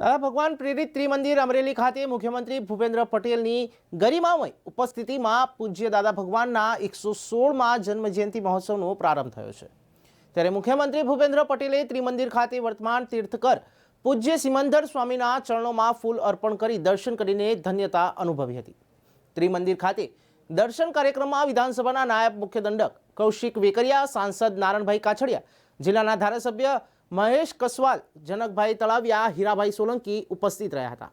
દાદા ભગવાન પ્રેરિત ત્રિમંદિર અમરેલી ખાતે મુખ્યમંત્રી ભૂપેન્દ્ર પટેલની ગરિમામય ઉપસ્થિતિમાં પૂજ્ય દાદા ભગવાનના એકસો સોળમાં જન્મજયંતિ મહોત્સવનો પ્રારંભ થયો છે. ત્યારે મુખ્યમંત્રી ભૂપેન્દ્ર પટેલે ત્રિમંદિર ખાતે વર્તમાન તીર્થકર પૂજ્ય સિમંદર સ્વામીના ચરણોમાં ફૂલ અર્પણ કરી દર્શન કરીને ધન્યતા અનુભવી હતી. ત્રિમંદિર ખાતે દર્શન કાર્યક્રમમાં વિધાનસભાના નાયબ મુખ્ય દંડક કૌશિક વેકરિયા, સાંસદ નારણભાઈ કાછડિયા, જિલ્લાના ધારાસભ્ય મહેશ કસવાલ, જનકભાઈ તળાવિયા, હીરાભાઈ સોલંકી ઉપસ્થિત રહ્યા હતા.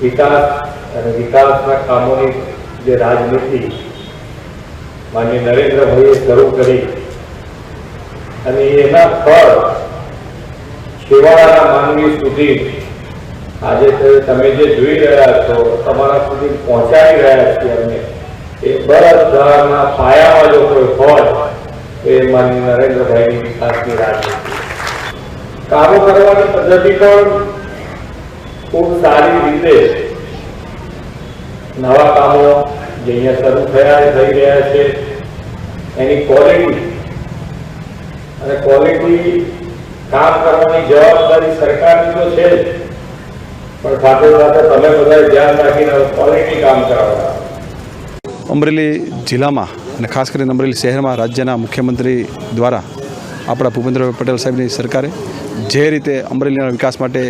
વિકાસ અને વિકાસના કામોની જે રાજનીતિ માન્ય નરેન્દ્રભાઈએ શરૂ કરી અને એના ફળ છેવાડાના માનવી સુધી આજે તમે જે જોઈ રહ્યા છો, તમારા સુધી પહોંચાડી રહ્યા છીએ અમે, એ હોય એ નરેન્દ્રભાઈની વિકાસની રાજનીતિ કામો કરવાની પદ્ધતિ પણ ખૂબ સારી રીતે નવા કામો જે અહીંયા શરૂ થયા થઈ રહ્યા છે. એની ક્વોલિટી અને ક્વોલિટી કામ કરવાની જવાબદારી સરકારની તો છે જ. પણ સાથે સાથે તમે બધા ધ્યાન રાખીને ક્વોલિટી કામ કરાવતા અમરેલી જિલ્લામાં અને ખાસ કરીને અમરેલી શહેરમાં રાજ્યના મુખ્યમંત્રી દ્વારા આપણા ભૂપેન્દ્રભાઈ પટેલ સાહેબની સરકારે જે રીતે અમરેલીના વિકાસ માટે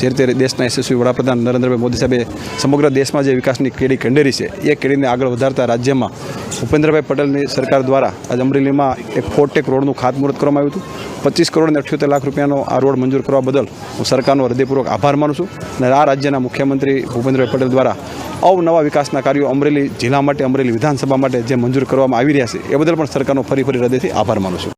જે રીતે દેશના યશસ્વી વડાપ્રધાન નરેન્દ્રભાઈ મોદી સાહેબે સમગ્ર દેશમાં જે વિકાસની કેડી કંડેરી છે, એ કેડીને આગળ વધારતા રાજ્યમાં ભૂપેન્દ્રભાઈ પટેલની સરકાર દ્વારા આજે અમરેલીમાં એક ફોરટેક રોડનું ખાતમુહૂર્ત કરવામાં આવ્યું હતું. પચીસ કરોડ અને અઠ્યોતેર લાખ રૂપિયાનો આ રોડ મંજૂર કરવા બદલ હું સરકારનો હૃદયપૂર્વક આભાર માનું છું અને આ રાજ્યના મુખ્યમંત્રી ભૂપેન્દ્રભાઈ પટેલ દ્વારા અવનવા વિકાસના કાર્યો અમરેલી જિલ્લા માટે, અમરેલી વિધાનસભા માટે જે મંજૂર કરવામાં આવી રહ્યા છે, એ બદલ પણ સરકારનો ફરી ફરી હૃદયથી આભાર માનું છું.